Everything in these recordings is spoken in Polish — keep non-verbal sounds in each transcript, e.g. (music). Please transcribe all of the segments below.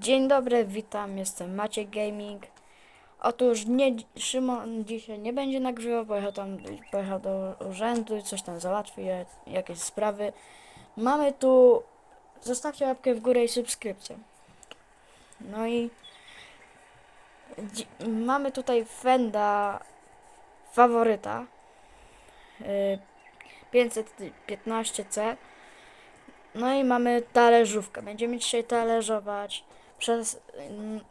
Dzień dobry, witam, jestem Maciek Gaming. Otóż nie, Szymon dzisiaj nie będzie nagrywał, pojechał tam, pojechał do urzędu coś tam załatwi, ja- jakieś sprawy. Mamy tu, zostawcie łapkę w górę i subskrypcję. No i mamy tutaj Fenda faworyta y, 515C. No i mamy talerzówkę. Będziemy dzisiaj talerzować. Przez,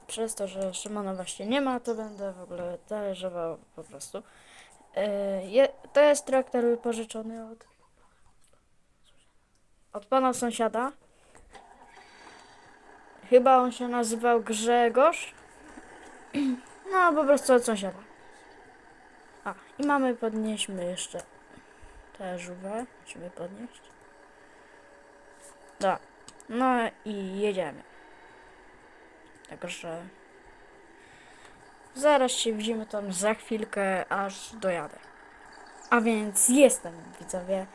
przez to, że Szymona właśnie nie ma, to będę w ogóle talerzował po prostu. Yy, je, to jest traktor wypożyczony od, od pana sąsiada. Chyba on się nazywał Grzegorz. (clears throat) No, po prostu od sąsiada. A, i mamy, podnieśmy jeszcze talerzówkę. Musimy podnieść. Da. No i jedziemy. Także zaraz się widzimy tam za chwilkę, aż dojadę. A więc jestem, widzowie.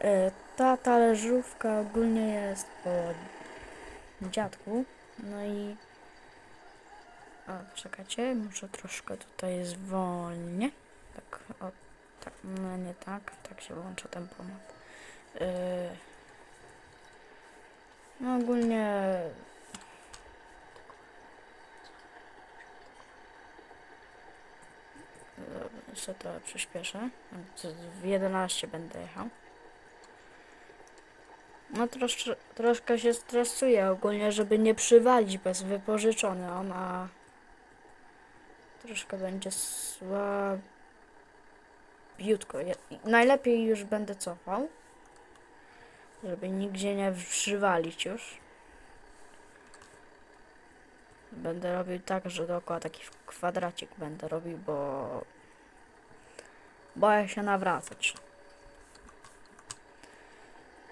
E, Ta talerzówka ogólnie jest po dziadku. No i... O, czekajcie, muszę troszkę tutaj zwolnię. Tak, o, tak, no nie tak, tak się włącza ten pomad. Yy, no ogólnie. Jeszcze trochę przyspieszę. W 11 będę jechał. No troszkę, troszkę się stresuję ogólnie, żeby nie przywalić bez wypożyczony. Ona troszkę będzie słabiutko. Najlepiej już będę cofał żeby nigdzie nie przywalić już. Będę robił tak, że dookoła taki kwadracik będę robił, bo boję się nawracać.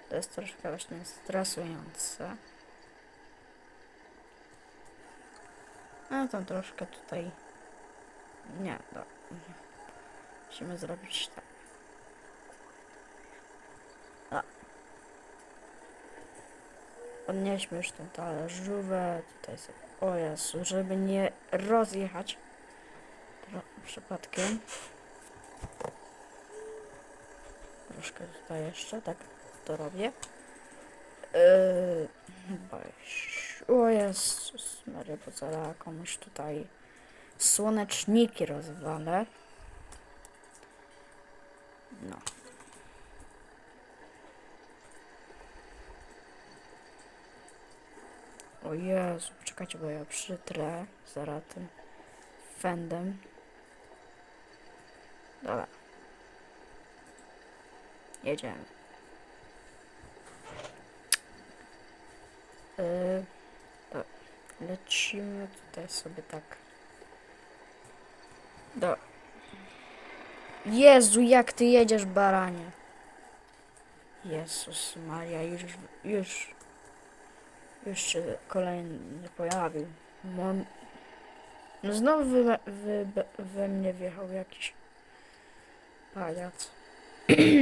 To jest troszkę właśnie stresujące. No to troszkę tutaj nie, no. Musimy zrobić tak. Podnieśmy już tą talerzówę. Tutaj sobie. O Jezu, żeby nie rozjechać Tro przypadkiem. Troszkę tutaj jeszcze, tak to robię. Yy, o Jezus Maria, bo komuś tutaj słoneczniki rozwalę. No. Jezu, czekajcie, bo ja przytrę zaraz tym fendem. Dobra. Jedziemy. Yy, to lecimy tutaj sobie tak. Do. Jezu, jak ty jedziesz, baranie. Jezus Maria, już, już się kolejny pojawił. Mam... No znowu we, we, we mnie wjechał jakiś pajac. (coughs)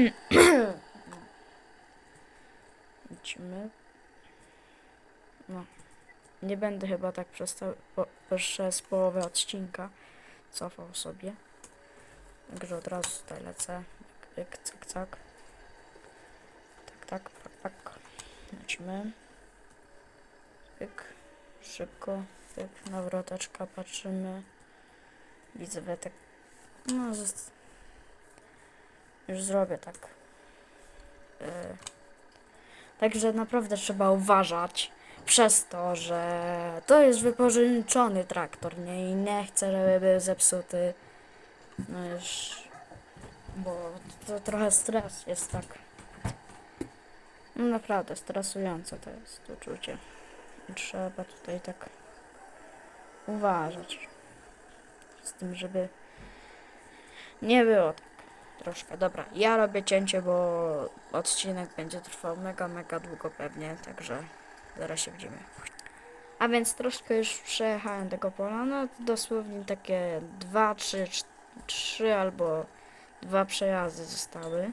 Idźmy. No. Nie będę chyba tak przez, to, po, przez połowę odcinka cofał sobie. Także od razu tutaj lecę. Jak, cak, cak. Tak, tak, tak, tak. Lecimy. Pyk. Szybko. Pyk. Nawroteczka. Patrzymy. Widzę tak. No, zost... już zrobię tak. Yy. Także naprawdę trzeba uważać przez to, że to jest wypożyczony traktor, nie? I nie chcę, żeby był zepsuty. No już, bo to trochę stres jest tak. No naprawdę stresujące to jest uczucie. Trzeba tutaj tak uważać z tym, żeby nie było tak troszkę. Dobra, ja robię cięcie, bo odcinek będzie trwał mega, mega długo pewnie, także zaraz się widzimy. A więc troszkę już przejechałem tego pola, no dosłownie takie dwa, trzy, cz- trzy albo dwa przejazdy zostały.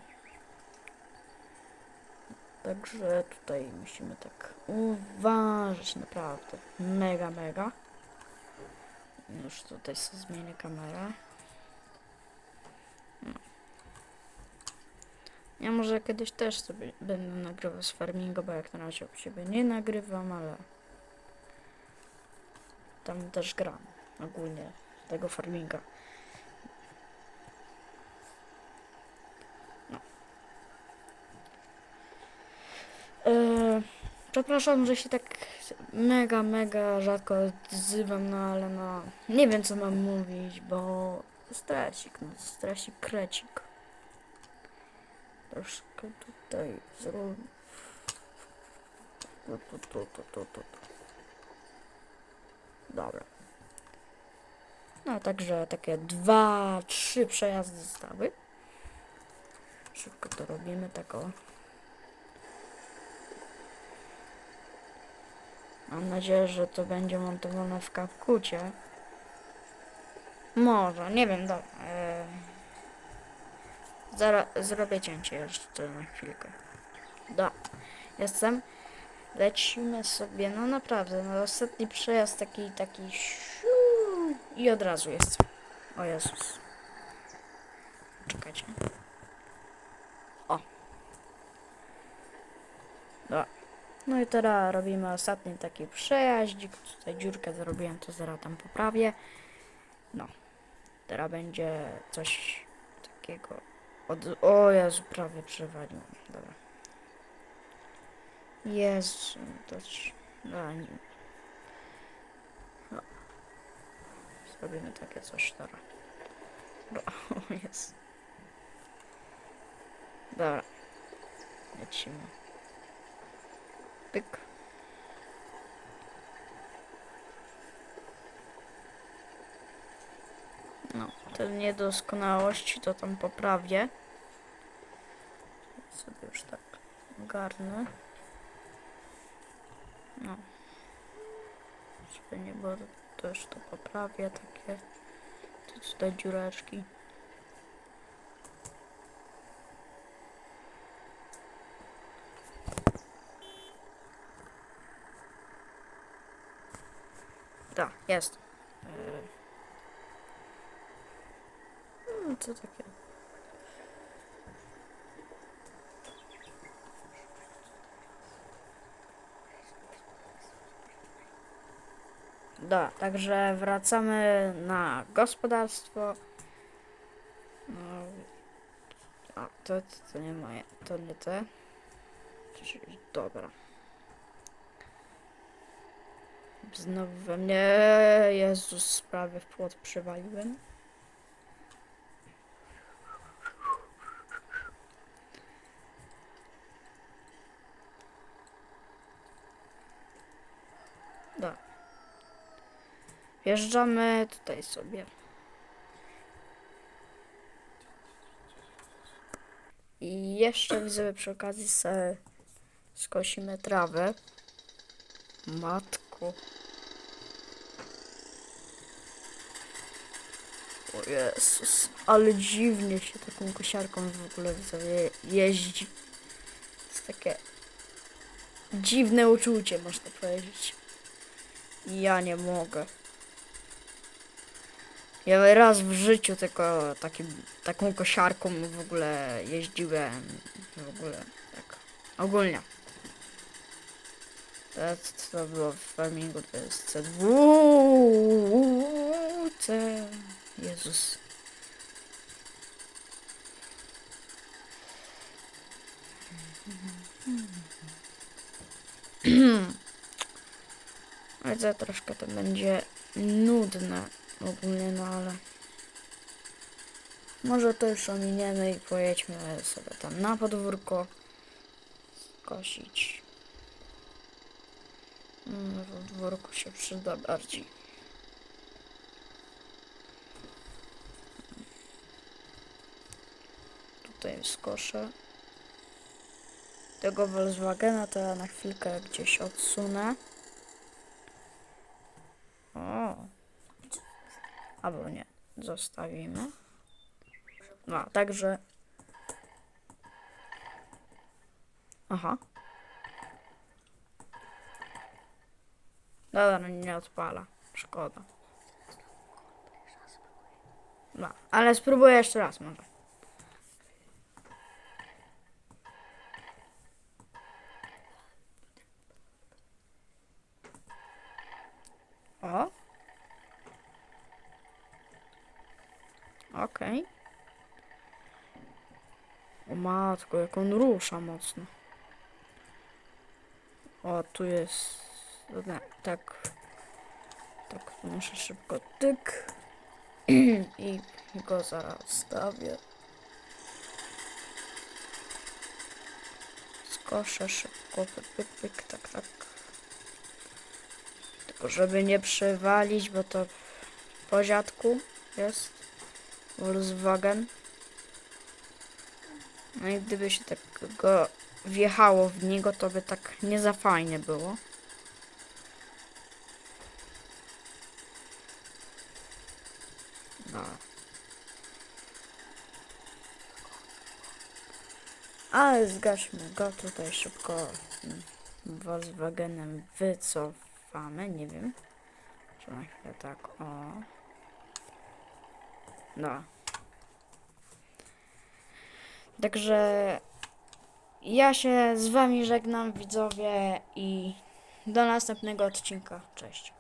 Także tutaj musimy tak uważać naprawdę. Mega, mega. Już tutaj sobie zmienię kamerę. No. Ja może kiedyś też sobie będę nagrywał z farmingu, bo jak na razie u siebie nie nagrywam, ale tam też gram ogólnie tego farminga. No. E, przepraszam, że się tak mega, mega rzadko odzywam, no ale no nie wiem co mam mówić, bo stresik, no stresik krecik. Troszkę tutaj zrobię. Tu, tu, tu, tu, tu, tu. Dobra. No także takie dwa, trzy przejazdy zostały. Szybko to robimy, tak o. Mam nadzieję, że to będzie montowane w kapkucie. Może, nie wiem, dobra. E... Zara, zrobię cięcie jeszcze na chwilkę. Da, jestem. Lecimy sobie, no naprawdę, no ostatni przejazd taki, taki i od razu jest. O Jezus. Czekajcie. O. Da. No i teraz robimy ostatni taki przejaździk. Tutaj dziurkę zrobiłem, to zaraz tam poprawię. No. Teraz będzie coś takiego. Od... O Jezu, prawie przewaliłem. Dobra. Jezu, to... No, nie. No. Zrobimy takie coś teraz. No, o jest. Dobra. Lecimy. Pyk. No, te niedoskonałości to tam poprawię. Sobie już tak garnę. No. Żeby nie było, to już to poprawię takie. Tu tutaj dziureczki. Tak, jest. Yy. No, co takie? Da, także wracamy na gospodarstwo. No, a, to, to, nie moje, to nie te. Dobra. Znowu we mnie, Jezus, prawie w płot przywaliłem. Da. Wjeżdżamy tutaj sobie. I jeszcze widzę przy okazji se skosimy trawę. Matko. O Jezus, ale dziwnie się taką kosiarką w ogóle jeździ. To jest takie dziwne uczucie, można powiedzieć. Ja nie mogę. Ja raz w życiu tylko takim, taką kosiarką w ogóle jeździłem. W ogóle tak. Ogólnie. To, to było w farmingu, to jest C2. C. Jezus. (clears throat) Ale za troszkę to będzie nudne ogólnie, no ale może to już ominiemy i pojedźmy sobie tam na podwórko skosić. Mm, Na podwórku się przyda bardziej. Tutaj skoszę. Tego Volkswagena to ja na chwilkę gdzieś odsunę. O. Albo nie. Zostawimy. No, także... Aha. Dobra, no nie odpala. Szkoda. No, ale spróbuję jeszcze raz może. O. Okej. O matko, jak on rusza mocno. O, tu jest... no, Tak. Tak, muszę szybko tyk. (clears throat) I go zaraz stawię. Skoszę szybko, pyk, pyk, pyk, tak, tak. Tylko żeby nie przywalić, bo to w poziadku jest. Volkswagen. No i gdyby się tak go wjechało w niego, to by tak nie za fajnie było. Zgaśmy go tutaj szybko mm, Volkswagenem wycofamy, nie wiem. Czy na chwilę tak, o. No. Także ja się z wami żegnam widzowie i do następnego odcinka. Cześć.